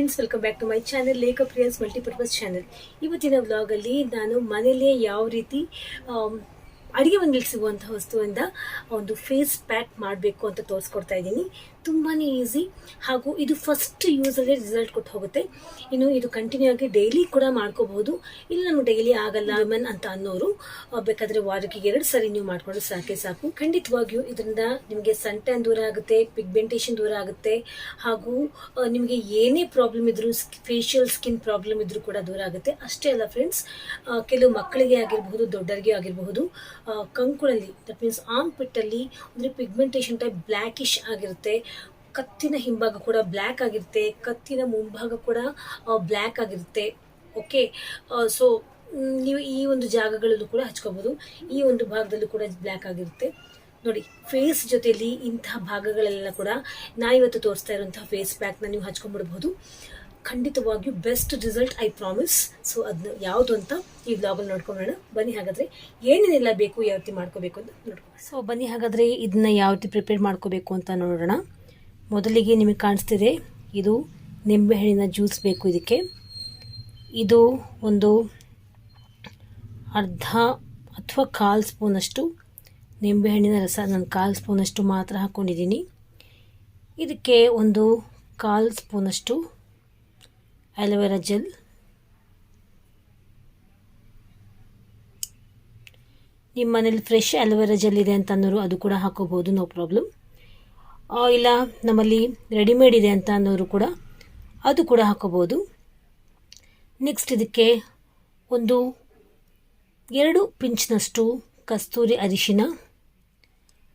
Friends welcome back to my channel Lekha Priya's multipurpose channel ಇವತ್ತಿನ ವ್ಲಾಗಲ್ಲಿ ನಾನು ಮನೆಯಲ್ಲೇ ಯಾವ ರೀತಿ ಅಡುಗೆ ಅಡಿಗೆ ಮನೆಯಲ್ಲಿ ಸಿಗುವಂಥ ವಸ್ತುವಿಂದ ಒಂದು ಫೇಸ್ ಪ್ಯಾಕ್ ಮಾಡಬೇಕು ಅಂತ ತೋರಿಸ್ಕೊಡ್ತಾ ಇದ್ದೀನಿ. ತುಂಬಾ ಈಸಿ ಹಾಗೂ ಇದು ಫಸ್ಟ್ ಯೂಸಲ್ಲೇ ರಿಸಲ್ಟ್ ಕೊಟ್ಟು ಹೋಗುತ್ತೆ. ಇನ್ನು ಇದು ಕಂಟಿನ್ಯೂ ಆಗಿ ಡೈಲಿ ಕೂಡ ಮಾಡ್ಕೋಬಹುದು. ಇಲ್ಲ ನಮ್ಗೆ ಡೈಲಿ ಆಗಲ್ಲ ಮೆನ್ ಅಂತ ಅನ್ನೋರು ಬೇಕಾದರೆ ವಾರಕ್ಕೆ ಎರಡು ಸರಿ ನೀವು ಮಾಡ್ಕೊಂಡ್ರೆ ಸಾಕೆ ಸಾಕು. ಖಂಡಿತವಾಗಿಯೂ ಇದರಿಂದ ನಿಮಗೆ ಸನ್ ದೂರ ಆಗುತ್ತೆ ಪಿಗ್ಮೆಂಟೇಷನ್ ದೂರ ಆಗುತ್ತೆ, ಹಾಗೂ ನಿಮಗೆ ಏನೇ ಪ್ರಾಬ್ಲಮ್ ಇದ್ರೂ ಫೇಶಿಯಲ್ ಸ್ಕಿನ್ ಪ್ರಾಬ್ಲಮ್ ಇದ್ರೂ ಕೂಡ ದೂರ ಆಗುತ್ತೆ. ಅಷ್ಟೇ ಅಲ್ಲ ಫ್ರೆಂಡ್ಸ್ ಕೆಲವು ಮಕ್ಕಳಿಗೆ ಆಗಿರಬಹುದು ದೊಡ್ಡರಿಗೆ ಆಗಿರಬಹುದು ಕಂಕುಳಲ್ಲಿ ದಟ್ ಮೀನ್ಸ್ ಆಮ್ ಪಿಟ್ಟಲ್ಲಿ ಅಂದರೆ ಪಿಗ್ಮೆಂಟೇಷನ್ ಟೈಪ್ ಬ್ಲ್ಯಾಕಿಶ್ ಆಗಿರುತ್ತೆ. ಕತ್ತಿನ ಹಿಂಭಾಗ ಕೂಡ ಬ್ಲ್ಯಾಕ್ ಆಗಿರುತ್ತೆ, ಕತ್ತಿನ ಮುಂಭಾಗ ಕೂಡ ಬ್ಲ್ಯಾಕ್ ಆಗಿರುತ್ತೆ. ಓಕೆ ಸೊ ನೀವು ಈ ಒಂದು ಜಾಗಗಳಲ್ಲೂ ಕೂಡ ಹಚ್ಕೋಬೋದು. ಈ ಒಂದು ಭಾಗದಲ್ಲೂ ಕೂಡ ಬ್ಲ್ಯಾಕ್ ಆಗಿರುತ್ತೆ. ನೋಡಿ ಫೇಸ್ ಜೊತೆಯಲ್ಲಿ ಇಂತಹ ಭಾಗಗಳೆಲ್ಲ ಕೂಡ ನಾ ಇವತ್ತು ತೋರಿಸ್ತಾ ಇರುವಂತಹ ಫೇಸ್ ಪ್ಯಾಕ್ನ ನೀವು ಹಚ್ಕೊಂಡ್ಬಿಡ್ಬೋದು. ಖಂಡಿತವಾಗಿಯೂ best result I promise so ಅದನ್ನ ಯಾವುದು ಅಂತ ಈ ಬ್ಲಾಗಲ್ಲಿ ನೋಡ್ಕೊಂಬೋಣ ಬನ್ನಿ ಹಾಗಾದರೆ ಏನೇನೆಲ್ಲ ಬೇಕು, ಯಾವ ರೀತಿ ಮಾಡ್ಕೋಬೇಕು ಅಂತ ನೋಡ್ಕೊ ಸೊ ಬನ್ನಿ ಹಾಗಾದರೆ ಇದನ್ನ ಯಾವ ರೀತಿ ಪ್ರಿಪೇರ್ ಮಾಡ್ಕೋಬೇಕು ಅಂತ ನೋಡೋಣ. ಮೊದಲಿಗೆ ನಿಮಗೆ ಕಾಣಿಸ್ತಿದೆ, ಇದು ನಿಂಬೆಹಣ್ಣಿನ ಜ್ಯೂಸ್ ಬೇಕು ಇದಕ್ಕೆ. ಇದು ಒಂದು ಅರ್ಧ ಅಥವಾ ಕಾಲು ಸ್ಪೂನಷ್ಟು ನಿಂಬೆಹಣ್ಣಿನ ರಸ. ನಾನು ಕಾಲು ಸ್ಪೂನಷ್ಟು ಮಾತ್ರ ಹಾಕ್ಕೊಂಡಿದ್ದೀನಿ ಇದಕ್ಕೆ ಒಂದು ಕಾಲು ಸ್ಪೂನಷ್ಟು ಆಲೋವೆರಾ ಜೆಲ್. ನಿಮ್ಮ ಮನೇಲಿ ಫ್ರೆಶ್ ಆಲೋವೆರಾ ಜೆಲ್ ಇದೆ ಅಂತ ಅನ್ನೋರು ಅದು ಕೂಡ ಹಾಕೋಬೋದು, ನೋ ಪ್ರಾಬ್ಲಮ್. ಇಲ್ಲ, ನಮ್ಮಲ್ಲಿ ರೆಡಿಮೇಡ್ ಇದೆ ಅಂತ ಅನ್ನೋರು ಕೂಡ ಅದು ಕೂಡ ಹಾಕೋಬೋದು ನೆಕ್ಸ್ಟ್ ಇದಕ್ಕೆ ಒಂದು ಎರಡು ಪಿಂಚ್ನಷ್ಟು ಕಸ್ತೂರಿ ಅರಿಶಿನ,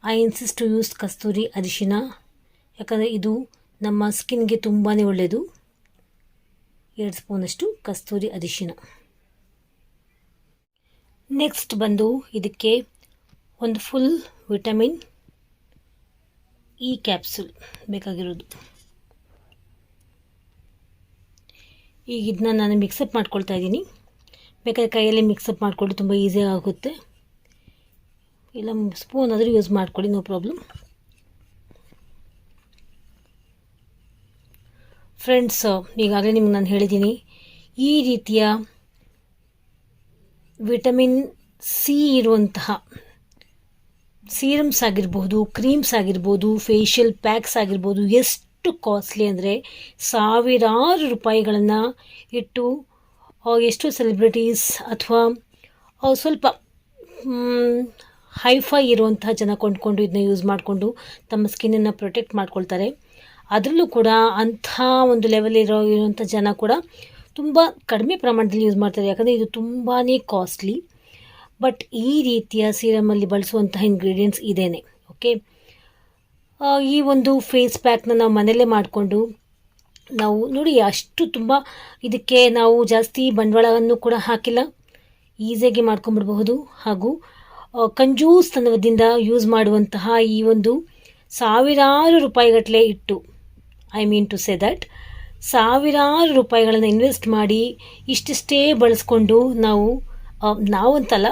ಐ ಇನ್ಸಿಸ್ ಟು ಯೂಸ್ ಕಸ್ತೂರಿ ಅರಿಶಿನ, ಯಾಕಂದರೆ ಇದು ನಮ್ಮ ಸ್ಕಿನ್ಗೆ ತುಂಬಾ ಒಳ್ಳೆಯದು ಎರಡು ಸ್ಪೂನಷ್ಟು ಕಸ್ತೂರಿ ಅರಿಶಿನ. ನೆಕ್ಸ್ಟ್ ಬಂದು ಇದಕ್ಕೆ ಒಂದು ಫುಲ್ ವಿಟಮಿನ್ ಈ ಕ್ಯಾಪ್ಸುಲ್ ಬೇಕಾಗಿರೋದು. ಈಗ ಇದನ್ನ ನಾನು ಮಿಕ್ಸಪ್ ಮಾಡ್ಕೊಳ್ತಾ ಇದ್ದೀನಿ. ಬೇಕಾದ್ರೆ ಕೈಯಲ್ಲಿ ಮಿಕ್ಸಪ್ ಮಾಡಿಕೊಂಡು ತುಂಬ ಈಸಿಯಾಗಿ ಆಗುತ್ತೆ. ಇಲ್ಲ ಸ್ಪೂನ್ ಆದರೂ ಯೂಸ್ ಮಾಡ್ಕೊಳ್ಳಿ ನೋ ಪ್ರಾಬ್ಲಮ್ ಫ್ರೆಂಡ್ಸ್ ಈಗಾಗಲೇ ನಿಮ್ಗೆ ನಾನು ಹೇಳಿದ್ದೀನಿ, ಈ ರೀತಿಯ ವಿಟಮಿನ್ ಸಿ ಇರುವಂತಹ ಸೀರಮ್ಸ್ ಆಗಿರ್ಬೋದು, ಕ್ರೀಮ್ಸ್ ಆಗಿರ್ಬೋದು ಫೇಶಿಯಲ್ ಪ್ಯಾಕ್ಸ್ ಆಗಿರ್ಬೋದು, ಎಷ್ಟು ಕಾಸ್ಟ್ಲಿ ಅಂದರೆ ಸಾವಿರಾರು ರೂಪಾಯಿಗಳನ್ನು ಇಟ್ಟು ಎಷ್ಟೋ ಸೆಲೆಬ್ರಿಟೀಸ್ ಅಥವಾ ಸ್ವಲ್ಪ ಹೈಫೈ ಇರುವಂತಹ ಜನ ಕೊಂಡ್ಕೊಂಡು ಇದನ್ನ ಯೂಸ್ ಮಾಡಿಕೊಂಡು ತಮ್ಮ ಸ್ಕಿನ್ನನ್ನು ಪ್ರೊಟೆಕ್ಟ್ ಮಾಡ್ಕೊಳ್ತಾರೆ. ಅದರಲ್ಲೂ ಕೂಡ ಅಂಥ ಒಂದು ಲೆವೆಲ್ ಇರೋ, ಇರುವಂಥ ಜನ ಕೂಡ ತುಂಬ ಕಡಿಮೆ ಪ್ರಮಾಣದಲ್ಲಿ ಯೂಸ್ ಮಾಡ್ತಾರೆ. ಯಾಕಂದರೆ ಇದು ತುಂಬಾ ಕಾಸ್ಟ್ಲಿ ಬಟ್ ಈ ರೀತಿಯ ಸೀರಮಲ್ಲಿ ಬಳಸುವಂತಹ ಇಂಗ್ರೀಡಿಯೆಂಟ್ಸ್ ಇದೇನೆ ಓಕೆ ಈ ಒಂದು ಫೇಸ್ ಪ್ಯಾಕ್ನ ನಾವು ಮನೆಯಲ್ಲೇ ಮಾಡಿಕೊಂಡು ನಾವು ನೋಡಿ ಅಷ್ಟು ತುಂಬ ಇದಕ್ಕೆ ನಾವು ಜಾಸ್ತಿ ಬಂಡವಾಳವನ್ನು ಕೂಡ ಹಾಕಿಲ್ಲ. ಈಸಿಯಾಗಿ ಮಾಡ್ಕೊಂಬಿಡಬಹುದು ಹಾಗೂ ಕಂಜೂಸ್ ಕಂಜೂಸ್ತನದಿಂದ ಯೂಸ್ ಮಾಡುವಂತಹ ಈ ಒಂದು ಸಾವಿರಾರು ರೂಪಾಯಿಗಟ್ಟಲೆ ಇಟ್ಟು I mean to say that ಸಾವಿರಾರು ರೂಪಾಯಿಗಳನ್ನು ಇನ್ವೆಸ್ಟ್ ಮಾಡಿ ಇಷ್ಟಿಷ್ಟೇ ಬಳಸ್ಕೊಂಡು ನಾವು ಆ, ನಾವಂತಲ್ಲ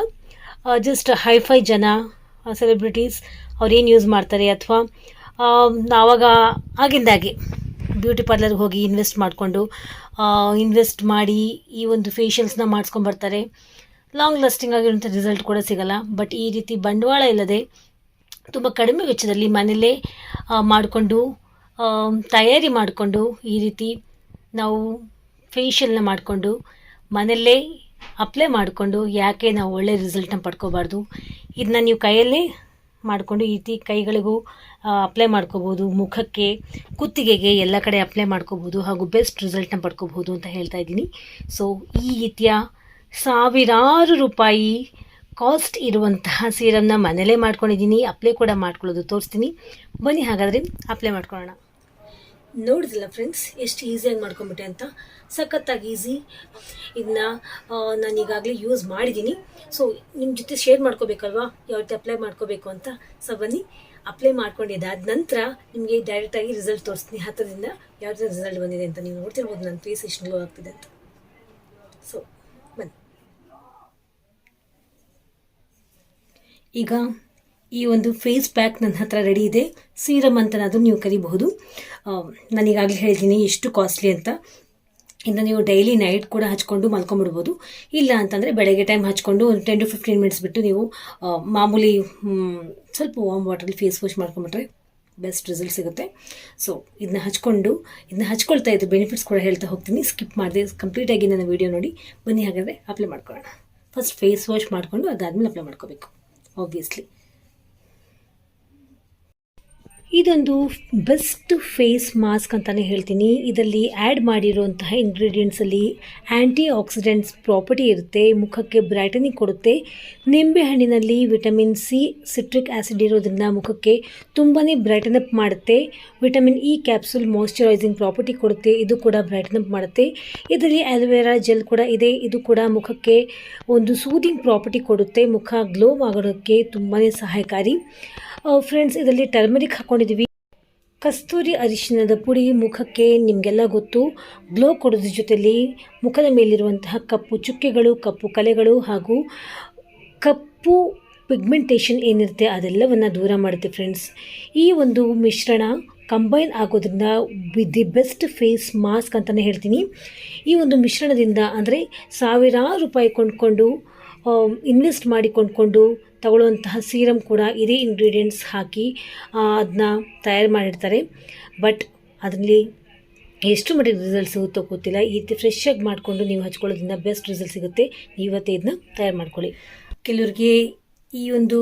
ಜಸ್ಟ್ ಹೈಫೈ ಜನ ಸೆಲೆಬ್ರಿಟೀಸ್ ಅವ್ರೇನು ಯೂಸ್ ಮಾಡ್ತಾರೆ ಅಥವಾ ಆವಾಗ ಆಗಿಂದಾಗೆ ಬ್ಯೂಟಿ ಪಾರ್ಲರ್ಗೆ ಹೋಗಿ ಇನ್ವೆಸ್ಟ್ ಮಾಡಿಕೊಂಡು ಇನ್ವೆಸ್ಟ್ ಮಾಡಿ ಈ ಒಂದು ಫೇಶಿಯಲ್ಸ್ನ ಮಾಡಿಸ್ಕೊಂಬರ್ತಾರೆ ಲಾಂಗ್ ಲಾಸ್ಟಿಂಗ್ ಆಗಿರುವಂಥ ರಿಸಲ್ಟ್ ಕೂಡ ಸಿಗಲ್ಲ. ಬಟ್ ಈ ರೀತಿ ಬಂಡವಾಳ ಇಲ್ಲದೆ ತುಂಬ ಕಡಿಮೆ ವೆಚ್ಚದಲ್ಲಿ ಮನೆಯಲ್ಲೇ ಮಾಡಿಕೊಂಡು ತಯಾರಿ ಮಾಡಿಕೊಂಡು ಈ ರೀತಿ ನಾವು ಫೇಶಿಯಲ್ನ ಮಾಡಿಕೊಂಡು ಮನೆಯಲ್ಲೇ ಅಪ್ಲೈ ಮಾಡಿಕೊಂಡು ಯಾಕೆ ನಾವು ಒಳ್ಳೆ ರಿಸಲ್ಟ್ನ ಪಡ್ಕೋಬಾರ್ದು? ಇದನ್ನ ನೀವು ಕೈಯಲ್ಲೇ ಮಾಡಿಕೊಂಡು ಈ ರೀತಿ ಕೈಗಳಿಗೂ ಅಪ್ಲೈ ಮಾಡ್ಕೋಬೋದು, ಮುಖಕ್ಕೆ, ಕುತ್ತಿಗೆಗೆ ಎಲ್ಲ ಕಡೆ ಅಪ್ಲೈ ಮಾಡ್ಕೋಬೋದು ಹಾಗೂ ಬೆಸ್ಟ್ ರಿಸಲ್ಟ್ನ ಪಡ್ಕೋಬೋದು ಅಂತ ಹೇಳ್ತಾ ಇದ್ದೀನಿ. ಸೊ ಈ ರೀತಿಯ ಸಾವಿರಾರು ರೂಪಾಯಿ ಕಾಸ್ಟ್ ಇರುವಂತಹ ಸೀರಮ್ನ ಮನೇಲೇ ಮಾಡ್ಕೊಂಡಿದ್ದೀನಿ. ಅಪ್ಲೈ ಕೂಡ ಮಾಡ್ಕೊಳ್ಳೋದು ತೋರಿಸ್ತೀನಿ. ಬನ್ನಿ ಹಾಗಾದರೆ ಅಪ್ಲೈ ಮಾಡ್ಕೊಳ್ಳೋಣ. ನೋಡಿದಿಲ್ಲ ಫ್ರೆಂಡ್ಸ್ ಎಷ್ಟು ಈಸಿಯಾಗಿ ಮಾಡ್ಕೊಂಬಿಟ್ಟೆ ಅಂತ? ಸಖತ್ತಾಗಿ ಈಸಿ ಇದನ್ನ ನಾನು ಈಗಾಗಲೇ ಯೂಸ್ ಮಾಡಿದ್ದೀನಿ ಸೊ ನಿಮ್ಮ ಜೊತೆ ಶೇರ್ ಮಾಡ್ಕೋಬೇಕಲ್ವಾ? ಯಾವ ರೀತಿ ಅಪ್ಲೈ ಮಾಡ್ಕೋಬೇಕು ಅಂತ? ಸೊ ಬನ್ನಿ. ಅಪ್ಲೈ ಮಾಡ್ಕೊಂಡಿದ್ದಾದ ನಂತರ ನಿಮಗೆ ಡೈರೆಕ್ಟಾಗಿ ರಿಸಲ್ಟ್ ತೋರಿಸ್ತೀನಿ. ಹತ್ತಿರದಿಂದ ಯಾವ ರೀತಿ ರಿಸಲ್ಟ್ ಬಂದಿದೆ ಅಂತ ನೀವು ನೋಡ್ತಿರ್ಬೋದು. ನನ್ನ ಫೇಸ್ ಎಷ್ಟು ಗ್ಲೋ ಆಗ್ತಿದೆ ಅಂತ. ಸೊ ಬನ್ನಿ. ಈಗ ಈ ಒಂದು ಫೇಸ್ ಪ್ಯಾಕ್ ನನ್ನ ಹತ್ರ ರೆಡಿ ಇದೆ. ಸೀರಮ್ ಅಂತನಾದರೂ ನೀವು ಕರಿಬಹುದು. ನಾನೀಗಾಗಲೇ ಹೇಳಿದ್ದೀನಿ ಎಷ್ಟು ಕಾಸ್ಟ್ಲಿ ಅಂತ. ಇನ್ನು ನೀವು ಡೈಲಿ ನೈಟ್ ಕೂಡ ಹಚ್ಕೊಂಡು ಮಲ್ಕೊಂಬಿಡ್ಬೋದು. ಇಲ್ಲ ಅಂತಂದರೆ ಬೆಳಗ್ಗೆ ಟೈಮ್ ಹಚ್ಕೊಂಡು ಒಂದು ಟೆನ್ ಟು ಫಿಫ್ಟೀನ್ ಮಿನಿಟ್ಸ್ ಬಿಟ್ಟು ನೀವು ಮಾಮೂಲಿ ಸ್ವಲ್ಪ ವಾಮ್ ವಾಟ್ರಲ್ಲಿ ಫೇಸ್ ವಾಶ್ ಮಾಡ್ಕೊಂಬಿಟ್ರೆ ಬೆಸ್ಟ್ ರಿಸಲ್ಟ್ ಸಿಗುತ್ತೆ. ಸೊ ಇದನ್ನ ಹಚ್ಕೊಂಡು ಇದನ್ನ ಹಚ್ಕೊಳ್ತಾ ಇದ್ದು ಬೆನಿಫಿಟ್ಸ್ ಕೂಡ ಹೇಳ್ತಾ ಹೋಗ್ತೀನಿ. ಸ್ಕಿಪ್ ಮಾಡಿದೆ ಕಂಪ್ಲೀಟಾಗಿ ನನ್ನ ವೀಡಿಯೋ ನೋಡಿ. ಬನ್ನಿ ಹಾಗಾದರೆ ಅಪ್ಲೈ ಮಾಡ್ಕೊಳ್ಳೋಣ. ಫಸ್ಟ್ ಫೇಸ್ ವಾಶ್ ಮಾಡಿಕೊಂಡು ಅದಾದಮೇಲೆ ಅಪ್ಲೈ ಮಾಡ್ಕೋಬೇಕು ಆಬ್ವಿಯಸ್ಲಿ ಇದೊಂದು ಬೆಸ್ಟ್ ಫೇಸ್ ಮಾಸ್ಕ್ ಅಂತಲೇ ಹೇಳ್ತೀನಿ. ಇದರಲ್ಲಿ ಆ್ಯಡ್ ಮಾಡಿರುವಂತಹ ಇಂಗ್ರೀಡಿಯೆಂಟ್ಸಲ್ಲಿ ಆ್ಯಂಟಿ ಆಕ್ಸಿಡೆಂಟ್ಸ್ ಪ್ರಾಪರ್ಟಿ ಇರುತ್ತೆ, ಮುಖಕ್ಕೆ ಬ್ರೈಟನಿಂಗ್ ಕೊಡುತ್ತೆ. ನಿಂಬೆಹಣ್ಣಿನಲ್ಲಿ ವಿಟಮಿನ್ ಸಿ ಸಿಟ್ರಿಕ್ ಆ್ಯಸಿಡ್ ಇರೋದ್ರಿಂದ ಮುಖಕ್ಕೆ ತುಂಬಾ ಬ್ರೈಟನ್ ಅಪ್ ಮಾಡುತ್ತೆ. Vitamin E capsule moisturising property ಕೊಡುತ್ತೆ, ಇದು ಕೂಡ ಬ್ರೈಟನ್ ಅಪ್ ಮಾಡುತ್ತೆ. ಇದರಲ್ಲಿ ಆಲೋವೆರಾ ಜೆಲ್ ಕೂಡ ಇದೆ, ಇದು ಕೂಡ ಮುಖಕ್ಕೆ ಒಂದು ಸೂದಿಂಗ್ ಪ್ರಾಪರ್ಟಿ ಕೊಡುತ್ತೆ. ಮುಖ ಗ್ಲೋ ಆಗೋದಕ್ಕೆ ತುಂಬಾ ಸಹಾಯಕಾರಿ. ಫ್ರೆಂಡ್ಸ್ ಇದರಲ್ಲಿ ಟರ್ಮರಿಕ್ ಹಾಕೊಂಡಿದ್ದೀವಿ ಕಸ್ತೂರಿ ಅರಿಶಿನದ ಪುಡಿ ಮುಖಕ್ಕೆ ನಿಮಗೆಲ್ಲ ಗೊತ್ತು. ಗ್ಲೋ ಕೊಡೋದ್ರ ಜೊತೆಯಲ್ಲಿ ಮುಖದ ಮೇಲಿರುವಂತಹ ಕಪ್ಪು ಚುಕ್ಕೆಗಳು, ಕಪ್ಪು ಕಲೆಗಳು ಹಾಗೂ ಕಪ್ಪು ಪಿಗ್ಮೆಂಟೇಷನ್ ಏನಿರುತ್ತೆ ಅದೆಲ್ಲವನ್ನು ದೂರ ಮಾಡುತ್ತೆ ಫ್ರೆಂಡ್ಸ್ ಈ ಒಂದು ಮಿಶ್ರಣ ಕಂಬೈನ್ ಆಗೋದ್ರಿಂದ with the best face mask ಅಂತಲೇ ಹೇಳ್ತೀನಿ. ಈ ಒಂದು ಮಿಶ್ರಣದಿಂದ ಅಂದರೆ ಸಾವಿರಾರು ರೂಪಾಯಿ ಕೊಂಡ್ಕೊಂಡು ಇನ್ವೆಸ್ಟ್ ಮಾಡಿ ಕೊಂಡ್ಕೊಂಡು ತಗೊಳ್ಳುವಂತಹ ಸೀರಮ್ ಕೂಡ ಇದೇ ಇಂಗ್ರೀಡಿಯೆಂಟ್ಸ್ ಹಾಕಿ ಅದನ್ನ ತಯಾರು ಮಾಡಿರ್ತಾರೆ. ಬಟ್ ಅದರಲ್ಲಿ ಎಷ್ಟು ಮಟ್ಟಿಗೆ ರಿಸಲ್ಟ್ ಸಿಗುತ್ತೋ ಗೊತ್ತಿಲ್ಲ. ಈ ರೀತಿ ಫ್ರೆಶ್ಶಾಗಿ ಮಾಡಿಕೊಂಡು ನೀವು ಹಚ್ಕೊಳ್ಳೋದ್ರಿಂದ ಬೆಸ್ಟ್ ರಿಸಲ್ಟ್ ಸಿಗುತ್ತೆ. ಇವತ್ತೇ ಇದನ್ನ ತಯಾರು ಮಾಡ್ಕೊಳ್ಳಿ. ಕೆಲವರಿಗೆ ಈ ಒಂದು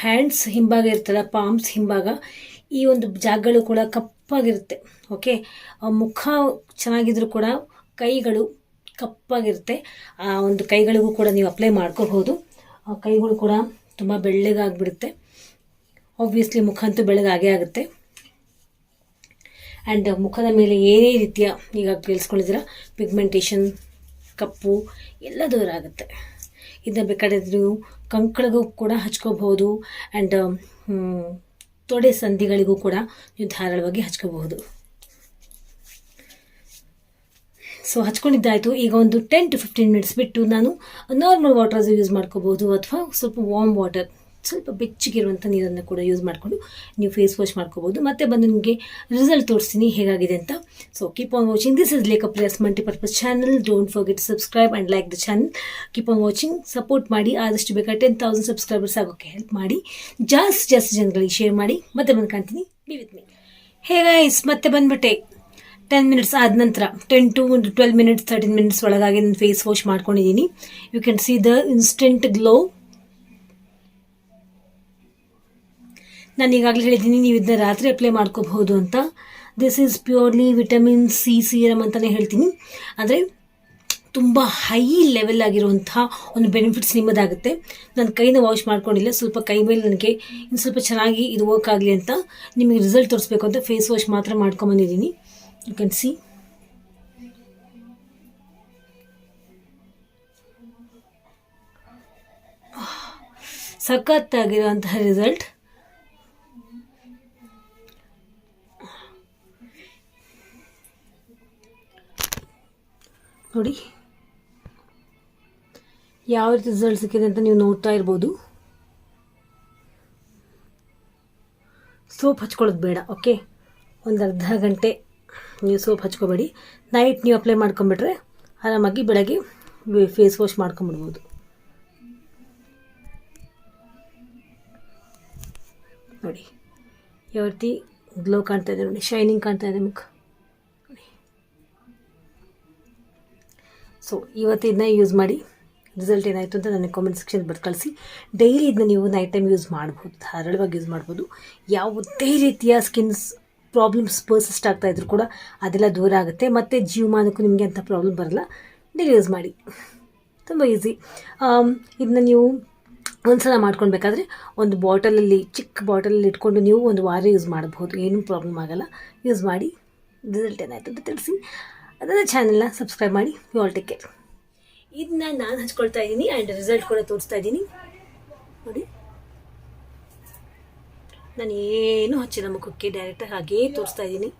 ಹ್ಯಾಂಡ್ಸ್ ಹಿಂಭಾಗ ಇರ್ತಲ್ಲ ಪಾಮ್ಸ್ ಹಿಂಭಾಗ, ಈ ಒಂದು ಜಾಗಗಳು ಕೂಡ ಕಪ್ಪಾಗಿರುತ್ತೆ. ಓಕೆ ಮುಖ ಚೆನ್ನಾಗಿದ್ರೂ ಕೂಡ ಕೈಗಳು ಕಪ್ಪಾಗಿರುತ್ತೆ. ಆ, ಒಂದು ಕೈಗಳಿಗೂ ಕೂಡ ನೀವು ಅಪ್ಲೈ ಮಾಡ್ಕೋಬಹುದು ಕೈಗಳು ಕೂಡ ತುಂಬ ಬೆಳ್ಳಗಾಗ್ಬಿಡುತ್ತೆ. ಆಬ್ವಿಯಸ್ಲಿ ಮುಖ ಅಂತೂ ಬೆಳಗಾಗೇ ಆಗುತ್ತೆ. ಆ್ಯಂಡ್ ಮುಖದ ಮೇಲೆ ಏನೇ ರೀತಿಯ ಈಗ ಕೇಳಿಸ್ಕೊಂಡಿದ್ದೀರ? ಪಿಗ್ಮೆಂಟೇಷನ್ ಕಪ್ಪು ಎಲ್ಲ ದೂರ ಆಗುತ್ತೆ. ಇದನ್ನ ಬೇಕಾದ್ರೆ ನೀವು ಕಂಕಳಿಗೂ ಕೂಡ ಹಚ್ಕೋಬಹುದು. ಆ್ಯಂಡ್ ತೊಡೆ ಸಂಧಿಗಳಿಗೂ ಕೂಡ ನೀವು ಧಾರಾಳವಾಗಿ ಹಚ್ಕೋಬಹುದು. ಸೊ ಹಚ್ಕೊಂಡಿದ್ದಾಯಿತು. ಈಗ ಒಂದು ಟೆನ್ ಟು ಫಿಫ್ಟೀನ್ ಮಿನಿಟ್ಸ್ ಬಿಟ್ಟು ನಾನು ನಾರ್ಮಲ್ ವಾಟರ್ಸ್ ಯೂಸ್ ಮಾಡ್ಕೋಬೋದು ಅಥವಾ ಸ್ವಲ್ಪ ವಾರ್ಮ್ ವಾಟರ್ ಸ್ವಲ್ಪ ಬೆಚ್ಚಗಿರುವಂಥ ನೀರನ್ನು ಕೂಡ ಯೂಸ್ ಮಾಡಿಕೊಂಡು ನೀವು ಫೇಸ್ ವಾಶ್ ಮಾಡ್ಕೋಬೋದು ಮತ್ತೆ ಬಂದು ನಿಮಗೆ ರಿಸಲ್ಟ್ ತೋರಿಸ್ತೀನಿ ಹೇಗಾಗಿದೆ ಅಂತ. So keep on watching this is Lekha Priya's multipurpose channel don't forget subscribe and like the channel keep on watching support ಮಾಡಿ. ಆದಷ್ಟು ಬೇಕಾದ ಟೆನ್ ತೌಸಂಡ್ ಸಬ್ಸ್ಕ್ರೈಬರ್ಸ್ ಆಗೋಕ್ಕೆ ಹೆಲ್ಪ್ ಮಾಡಿ. ಜಾಸ್ತಿ ಜಾಸ್ತಿ ಜನಗಳಿಗೆ ಶೇರ್ ಮಾಡಿ. ಮತ್ತೆ ಬಂದು ಕಾಣ್ತೀನಿ. Be with me hey guys ಮತ್ತೆ ಬಂದ್ಬಿಟ್ಟೆ. ಟೆನ್ ಮಿನಿಟ್ಸ್ ಆದ ನಂತರ ten to twelve minutes thirteen minutes ಒಳಗಾಗಿ ನಾನು ಫೇಸ್ ವಾಶ್ ಮಾಡ್ಕೊಂಡಿದ್ದೀನಿ. You can see the instant glow ನಾನು ಈಗಾಗಲೇ ಹೇಳಿದ್ದೀನಿ, ನೀವು ಇದನ್ನ ರಾತ್ರಿ ಅಪ್ಲೈ ಮಾಡ್ಕೋಬಹುದು ಅಂತ. This is purely vitamin C serum ಅಂತಲೇ ಹೇಳ್ತೀನಿ. ಅಂದರೆ ತುಂಬ ಹೈ ಲೆವೆಲ್ ಆಗಿರುವಂತಹ ಒಂದು ಬೆನಿಫಿಟ್ಸ್ ನಿಮ್ಮದಾಗುತ್ತೆ. ನಾನು ಕೈನ ವಾಶ್ ಮಾಡ್ಕೊಂಡಿಲ್ಲ, ಸ್ವಲ್ಪ ಕೈ ಮೇಲೆ ನನಗೆ ಇನ್ನು ಸ್ವಲ್ಪ ಚೆನ್ನಾಗಿ ಇದು ವರ್ಕ್ ಆಗಲಿ ಅಂತ ನಿಮಗೆ ರಿಸಲ್ಟ್ ತೋರಿಸ್ಬೇಕು ಅಂತ ಫೇಸ್ ವಾಶ್ ಮಾತ್ರ ಮಾಡ್ಕೊಂಬಂದಿದ್ದೀನಿ ಯು ಕ್ಯಾನ್ see. ಸಖತ್ತಾಗಿರುವಂತಹ ರಿಸಲ್ಟ್ ನೋಡಿ. ಯಾವ ರೀತಿ ರಿಸಲ್ಟ್ ಸಿಕ್ಕಿದೆ ಅಂತ ನೀವು ನೋಡ್ತಾ ಇರ್ಬೋದು. ಸೋಪ್ ಹಚ್ಕೊಳ್ಳೋದು ಬೇಡ ಓಕೆ ಒಂದು ಅರ್ಧ ಗಂಟೆ ನೀವು ಸೋಪ್ ಹಚ್ಕೋಬೇಡಿ. ನೈಟ್ ನೀವು ಅಪ್ಲೈ ಮಾಡ್ಕೊಂಬಿಟ್ರೆ ಆರಾಮಾಗಿ ಬೆಳಗ್ಗೆ ಫೇಸ್ ವಾಶ್ ಮಾಡ್ಕೊಂಬಿಡ್ಬೋದು ನೋಡಿ, ಯಾವ ರೀತಿ ಗ್ಲೋ ಕಾಣ್ತಾ ಇದೆ ನೋಡಿ ಶೈನಿಂಗ್ ಕಾಣ್ತಾ ಇದೆ ಮುಖ. ಸೊ ಇವತ್ತು ಇದನ್ನ ಯೂಸ್ ಮಾಡಿ ರಿಸಲ್ಟ್ ಏನಾಯಿತು ಅಂತ ನನಗೆ ಕಾಮೆಂಟ್ ಸೆಕ್ಷನ್ ಬರ್ದು ಕಳಿಸಿ. ಡೈಲಿ ಇದನ್ನ ನೀವು ನೈಟ್ ಟೈಮ್ ಯೂಸ್ ಮಾಡ್ಬೋದು, ಧಾರಾಳವಾಗಿ ಯೂಸ್ ಮಾಡ್ಬೋದು. ಯಾವುದೇ ರೀತಿಯ ಸ್ಕಿನ್ಸ್ ಪ್ರಾಬ್ಲಮ್ಸ್ ಪರ್ಸಿಸ್ಟ್ ಆಗ್ತಾ ಇದ್ರು ಕೂಡ ಅದೆಲ್ಲ ದೂರ ಆಗುತ್ತೆ. ಮತ್ತು ಜೀವಮಾನಕ್ಕೂ ನಿಮಗೆ ಅಂಥ ಪ್ರಾಬ್ಲಮ್ ಬರಲ್ಲ. ಡೈಲಿ ಯೂಸ್ ಮಾಡಿ. ತುಂಬ ಈಸಿ ಇದನ್ನ ನೀವು ಒಂದ್ಸಲ ಮಾಡ್ಕೊಳ್ಬೇಕಾದ್ರೆ ಒಂದು ಬಾಟಲಲ್ಲಿ, ಚಿಕ್ಕ ಬಾಟಲಲ್ಲಿ ಇಟ್ಕೊಂಡು ನೀವು ಒಂದು ವಾರ ಯೂಸ್ ಮಾಡಬಹುದು. ಏನೂ ಪ್ರಾಬ್ಲಮ್ ಆಗೋಲ್ಲ. ಯೂಸ್ ಮಾಡಿ ರಿಸಲ್ಟ್ ಏನಾಯಿತು ಅಂತ ತಿಳಿಸಿ. ಅದನ್ನು ಚಾನೆಲ್ನ ಸಬ್ಸ್ಕ್ರೈಬ್ ಮಾಡಿ. ಯು ಆಲ್ ಟೇಕ್ ಕೇರ್ ಇದನ್ನ ನಾನು ಹಚ್ಕೊಳ್ತಾ ಇದ್ದೀನಿ ಆ್ಯಂಡ್ ರಿಸಲ್ಟ್ ಕೂಡ ತೋರಿಸ್ತಾ ಇದ್ದೀನಿ. ನೋಡಿ. ನಾನು ಏನು ಹಚ್ಚಿಲ್ಲ ಮುಖಕ್ಕೆ ಡೈರೆಕ್ಟಾಗಿ ಹಾಗೇ ತೋರಿಸ್ತಾ ಇದ್ದೀನಿ.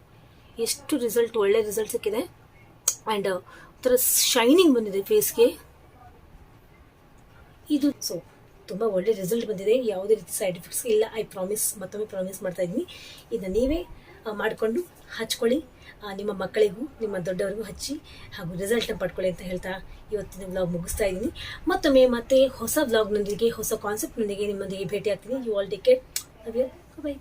ಎಷ್ಟು ರಿಸಲ್ಟ್ ಒಳ್ಳೆ ರಿಸಲ್ಟ್ ಸಿಕ್ಕಿದೆ. ಆ್ಯಂಡ್ ಒಂಥರ ಶೈನಿಂಗ್ ಬಂದಿದೆ ಫೇಸ್ಗೆ ಇದು ಸೊ ತುಂಬ ಒಳ್ಳೆ ರಿಸಲ್ಟ್ ಬಂದಿದೆ. ಯಾವುದೇ ರೀತಿ ಸೈಡ್ ಎಫೆಕ್ಟ್ಸ್ ಇಲ್ಲ. ಐ ಪ್ರಾಮಿಸ್ ಮತ್ತೊಮ್ಮೆ ಪ್ರಾಮಿಸ್ ಮಾಡ್ತಾ ಇದ್ದೀನಿ. ಇದನ್ನು ನೀವೇ ಮಾಡಿಕೊಂಡು ಹಚ್ಕೊಳ್ಳಿ. ನಿಮ್ಮ ಮಕ್ಕಳಿಗೂ, ನಿಮ್ಮ ದೊಡ್ಡವರಿಗೂ ಹಚ್ಚಿ, ಹಾಗೂ ರಿಸಲ್ಟ್ನ ಪಡ್ಕೊಳ್ಳಿ ಅಂತ ಹೇಳ್ತಾ ಇವತ್ತಿನ ವ್ಲಾಗ್ ಮುಗಿಸ್ತಾ ಇದ್ದೀನಿ. ಮತ್ತೊಮ್ಮೆ ಮತ್ತೆ ಹೊಸ ವ್ಲಾಗ್ನೊಂದಿಗೆ ಹೊಸ ಕಾನ್ಸೆಪ್ಟ್ನೊಂದಿಗೆ ನಿಮ್ಮೊಂದಿಗೆ ಭೇಟಿ ಆಗ್ತೀನಿ ಯು ಆಲ್ ಟಿಕೆಟ್ ಬೈ